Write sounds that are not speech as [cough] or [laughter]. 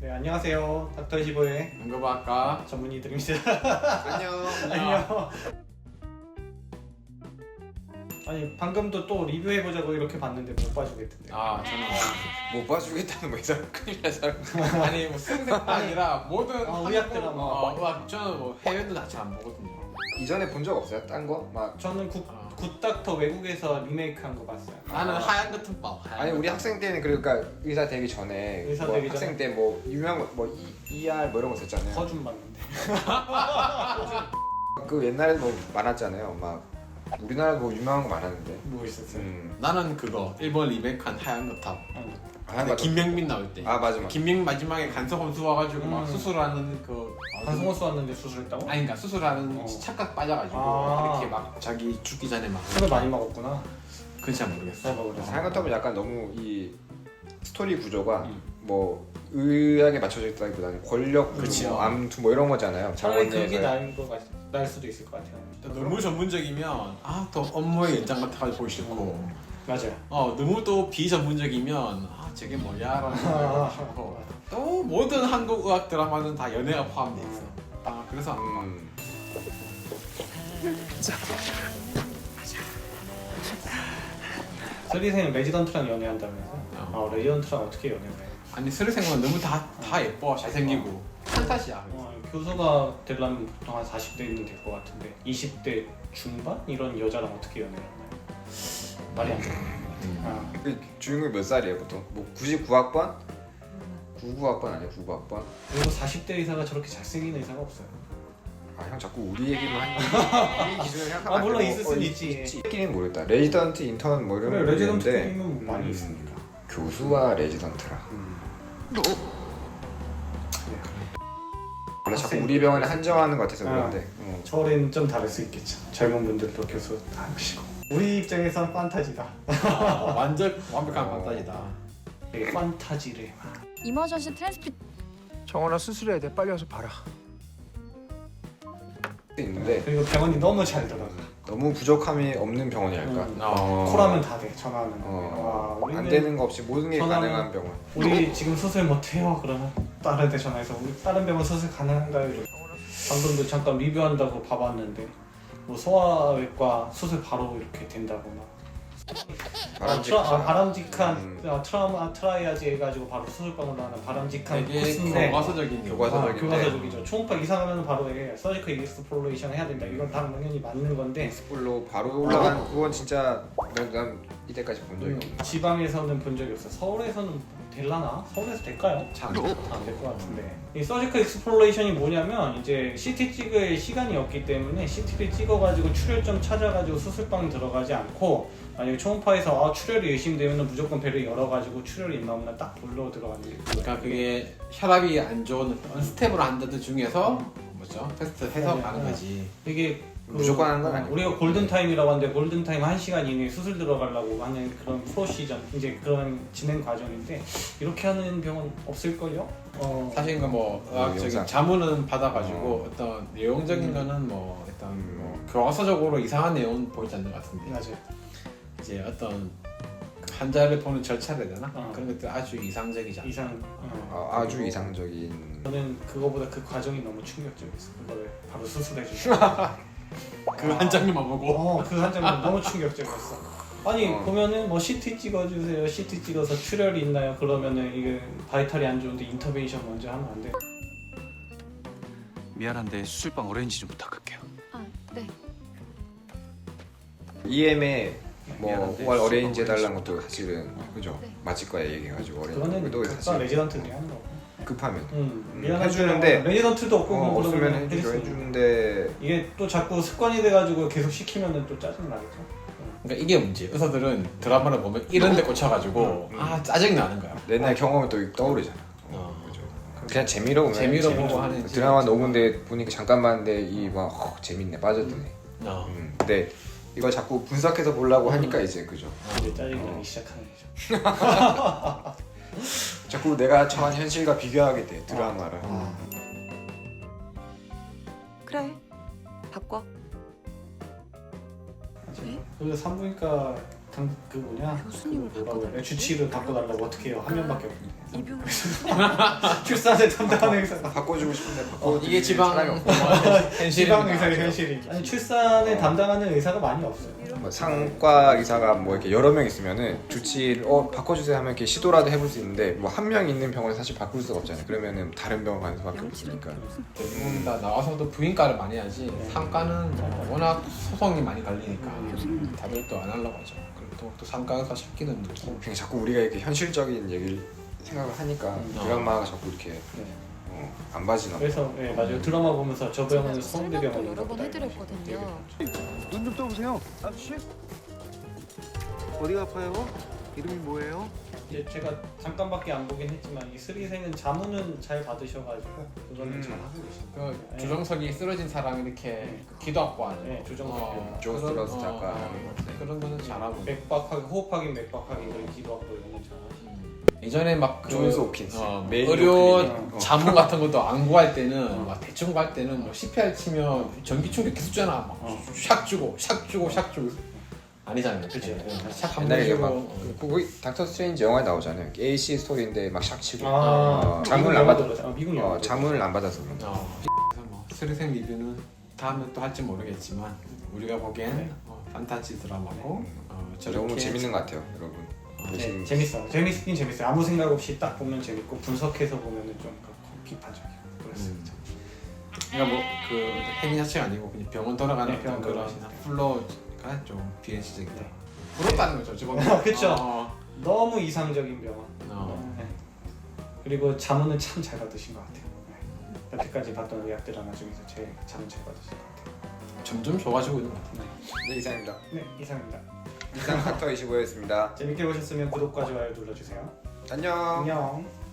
네 안녕하세요 닥터 25의 응급학과 전문의들입니다 안녕. [laughs] 안녕 아니 방금도 또 리뷰해보자고 이렇게 봤는데 못 봐주겠던데 아 저는 못 봐주겠다는 거 이상 큰일 날 사람. 아니 뭐 승색뿐 아니라 모든 아, 의학 드라마. 어, 의학 저는 뭐 해외도 자체 안 보거든요 이전에 본 적 없어요? 딴 거? 막 저는 굿, 아. 굿닥터 외국에서 리메이크한 거 봤어요 나는 아. 하얀 같은 밥 하얀 아니 우리 학생 때는 그러니까 의사 되기 전에 의사 뭐 되기 학생 때 뭐 유명한 거, 뭐 이, ER 뭐 이런 거 있었잖아요. 허준 봤는데 [laughs] 그 옛날에 뭐 많았잖아요. 막 우리나라 뭐 유명한 거 많았는데. 뭐 있었어요? 음. 밥. 나는 그거 일본 리메이크한 하얀 거탑 아 맞아. 김명민 나올 때 아 맞아 맞아. 김명민 마지막에 간섭원수 와가지고 막 음. 수술하는 그 방송호수 왔는데 수술했다고? 아니 그러니까 수술하는 어. 착각 빠져가지고 아. 이렇게 막 자기 죽기 전에 막 술을 많이 먹었구나 그건 잘 모르겠어 잘 먹으려서 사이먼탑은 약간 너무 이 스토리 구조가 음. 뭐 의학에 맞춰져 있다기보다는 권력, 그치요. 뭐 암투 뭐 이런 거잖아요. 차라리 장원 그게 내에서. 나을 것 같, 나을 수도 있을 것 같아요 너무 전문적이면 아 또 업무의 연장 같아가지고 보기 싫고 음. 맞아요 어 너무 또 비전문적이면 아 저게 뭐냐라는 생각이 싫고 또 모든 한국 의학 드라마는 다 연애가 포함돼 있어 아 그래서 안 봐. 음. 서리생 레지던트랑 연애한다면서 어. 아 레지던트랑 어떻게 연애를 해? 아니 스르생은 너무 다, 다 예뻐 잘생기고 판타지야 어, 교수가 되려면 보통 한 40대는 될 것 같은데 20대 중반? 이런 여자랑 어떻게 연애를 하나요? 말이 안 돼. 음. 아, 그 주인공이 몇 살이에요 보통? 뭐 99학번? 99학번 아니야 99학번? 그리고 40대 의사가 저렇게 잘생긴 의사가 없어요 아 형 자꾸 우리 얘기만 하니 우리 기준을 생각하면 아, 안 물론 되고, 있을 수는 어, 있지. 있기는 모르겠다 레지던트 인턴 뭐 이런 그래 거 레지던트 있는데, 게임은 많이 음, 있으니까 교수와 레지던트라 음. 원래 자꾸 우리 병원에 한정하는 것 같아서 아. 그런데 어. 저월에는 좀 다를 수 있겠죠 젊은 분들도 교수 다 하시고 우리 입장에선 판타지다 아, 완전 완벽한 어. 판타지다 되게 판타지를 이머전시 트랜스피 정원아 수술해야 돼. 빨리 와서 봐라. 있는데 그리고 병원이 너무 잘 돌아가 너무 부족함이 없는 병원이 할까? 음. 어. 콜하면 다 돼 전화하면 어. 와, 우리는 안 되는 거 없이 모든 게 전화는- 가능한 병원 우리 지금 수술 못 해요 그러면 다른 데 전화해서 우리 다른 병원 수술 가능한가요? 이러고. 방금도 잠깐 리뷰한다고 봐봤는데 뭐 소아외과 수술 바로 이렇게 된다고 막 아, 트라, 아, 바람직한 음. 아, 트라우마 트라이아지 해가지고 바로 수술방으로 하는 바람직한 코스인데. 교과서적인 교과서적인 아, 교과서적이죠. 초음파 이상하면 바로 해 서지컬 익스플로레이션 해야 된다. 이건 당연히 맞는 건데. 스플로 바로 올라간 그건 진짜 난, 난 이때까지 본 적이 음, 없어 지방에서는 본 적이 없어. 서울에서는 될라나? 서울에서 될까요? 참 안될 것 같은데 이 서지컬 익스플로레이션이 뭐냐면 이제 CT 찍을 시간이 없기 때문에 CT를 찍어가지고 출혈점 찾아가지고 수술방 들어가지 않고 만약에 초음파에서 아, 출혈이 의심되면 무조건 배를 열어가지고 출혈이 있나보다 딱 볼러 들어가는 게 그러니까 그게 혈압이 안 좋은 언스텝으로 한다들 중에서 뭐죠 테스트 해서 네, 가는 네. 거지 이게 그- 무조건 하는 건 어, 아니고. 우리가 골든타임이라고 하는데 골든타임 1시간 이내에 수술 들어가려고 하는 그런 프로시전 이제 그런 진행 과정인데 이렇게 하는 병원 없을걸요? 어, 사실 그뭐 의학적인 영상. 자문은 받아가지고 어 떤 내용적인 음. 거는 뭐 일단 음. 뭐 교과서적으로 이상한 내용은 보이지 않는 것 같은데 맞아요 이제 어떤 그 환자를 보는 절차라 해야 되나 어. 그런 것들 아주 이상적이지 않아. 이상 어. 아, 아주 이상적인 저는 그거보다 그 과정이 너무 충격적이었어. 그거를 바로 수술해주고. [laughs] 그 한 장면만 보고 어, 그 한 장면 [laughs] 너무 충격적이었어. 아니 어. 보면은 뭐 CT 찍어주세요. CT 찍어서 출혈이 있나요? 그러면은 이게 바이탈이 안 좋은데 인터벤션 먼저 하면 안 돼. 미안한데 수술방 어레인지 좀 부탁할게요. 아, 네. EM에 뭐 미안한데, 월 수술 어레인지 해달라는 것도 사실은 그죠 네. 마취과에 얘기해가지고 그거는 각자 사실 레지던트들이 하는 거고. 급하면 음, 음, 해주는데 레지던트도 없고 어, 그런 없으면 거는 해주죠 해줬으면 해주는데 이게 또 자꾸 습관이 돼가지고 계속 시키면은 또 짜증 나겠죠. 그러니까 이게 문제 의사들은 드라마를 보면 이런 데 꽂혀가지고 음. 아 짜증 나는 거야 옛날 경험이 또 떠오르잖아 어. 그죠 그냥 재미로 보면 재미로. 보고 하는 드라마. 녹음데 보니까 잠깐 봤는데 이막 어, 재밌네 빠져드네 어. 음. 근데 이걸 자꾸 분석해서 보려고 하니까 이제 그죠 이제 짜증이 어. 나기 시작하는 거죠. [laughs] [laughs] 자꾸 내가 처한 현실과 비교하게 돼 드라마를 아. 그래. 바꿔. 네? 그 산부인과 당, 그 뭐냐 교수님을 그 뭐라고 바꿔달라고? 주치의를 바꿔달라고 어떻게 해요? 한 명밖에 없는데 이병 출산을 담당하는 의사가 바꿔주고 싶은데 어, 바꿔 이게 지방. 현실입니다. 지방 의사의 현실이죠. 아니 출산을 담당하는 의사가 많이 없어요. 뭐 상과 의사가 뭐 이렇게 여러 명 있으면은 주치를 어 바꿔주세요 하면 이렇게 시도라도 해볼 수 있는데 뭐 한 명 있는 병원에 사실 바꿀 수가 없잖아요. 그러면은 다른 병원 가는 수밖에 없으니까. 대부분 다 나와서도 부인과를 많이 하지 상과는 뭐 워낙 소송이 많이 갈리니까 다들 또안 하려고 하죠. 그리고 또, 또 상과가 찾기는 힘들고 그냥 자꾸 우리가 이렇게 현실적인 얘기를 생각을 하니까 음. 드라마가 자꾸 이렇게 네. 어, 안 봐지나 봐. 그래서 네, 맞아요. 드라마 보면서 저 병원은 서울대병원인가 여러 번. 해드렸거든요. 눈 좀 떠보세요. 아저씨. 어디가 아파요? 이름이 뭐예요? 이제 제가 잠깐밖에 안 보긴 했지만 이 스리생은 자문은 잘 받으셔가지고 그거는 음. 잘 하고 계십니다. 그 네. 조정석이 쓰러진 사람 이렇게 그 기도학과 하는 네, 조정석. 어, 조 그런- 스트러스 어, 작가 어, 하는 거. 그런 거는 잘하고 맥박하기 호흡하기 맥박하기 이런 기도하고 이런 건 잘하시고 음. 예전에 막그 존스 홉킨스. 어, 메이오 의료 클리닉. 어. 자문 같은 것도 안 구할 때는 막 대충 구할 때는 뭐 CPR 치면 전기 충격 계속 잖아 어. 막샥 주고 샥 주고 샥 주고 아니잖아요 그치. 샥한번 옛날에 주고 막 어. 그- 거기 닥터 스트레인지 영화에 나오잖아요. AC 스토리인데 막 샥 치고 아, 어, 자문을 안 받아. 아, 미국 영화 어, 자문을 안 받아서 그런 거. 어, 그래서 뭐 스리생 리뷰는 다음에 또 할지 모르겠지만 우리가 보기엔 네. 어, 판타지 드라마고 어, 저렇게 너무 재밌는 것 같아요, 여러분. 어, 네, 열심히 재밌어. 재밌긴 재밌어요. 아무 생각 없이 딱 보면 재밌고 분석해서 보면은 좀 그렇고 비판적이고 그렇습니다. 그러니까 뭐 그 행위 자체가 아니고 그냥 병원 돌아가는 네, 병원 어떤 그런 돌아가시는 플로가 좀 비현실적이다. 부럽다는 거죠, 지금. [laughs] 그쵸. 어, 너무 이상적인 병원. 어. 네. 그리고 자문은 참 잘 받으신 것 같아요. 네. 여태까지 봤던 의학 드라마 중에서 제일 자문 잘 받으신 것 같아요. 점점 좋아지고 있는 것 같아요. 네 이상입니다. 네, 이상입니다. 이상 닥터 25였습니다. 재밌게 보셨으면 구독과 좋아요 눌러주세요. 안녕. 안녕.